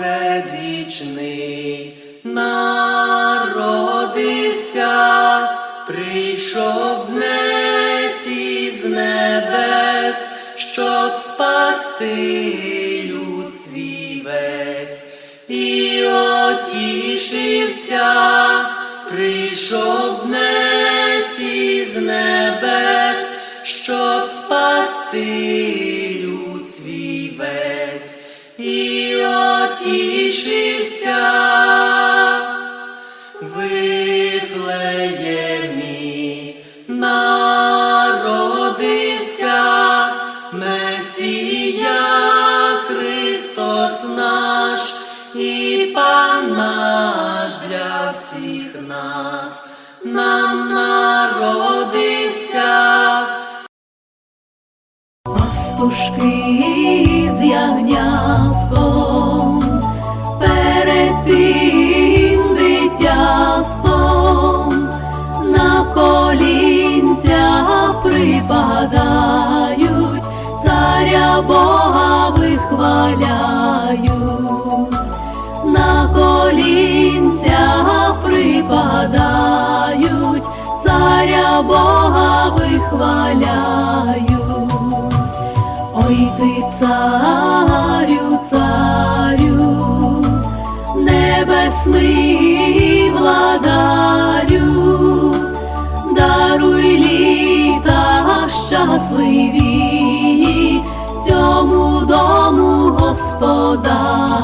предвічний народився, прийшов днес із небес, щоб спасти люд свій весь, і отішився, прийшов днес із небес, щоб спасти отішився в Вифлеємі народився Месія Христос наш і Пан наш для всіх нас, нам народився. Пастушки з ягнятком перед тим дитятком на колінця припадають, царя Бога вихваляють, на колінця припадають, царя Бога вихваляють. Ой ти царю, царю, небесний владарю, даруй літа щасливі цьому дому господарю.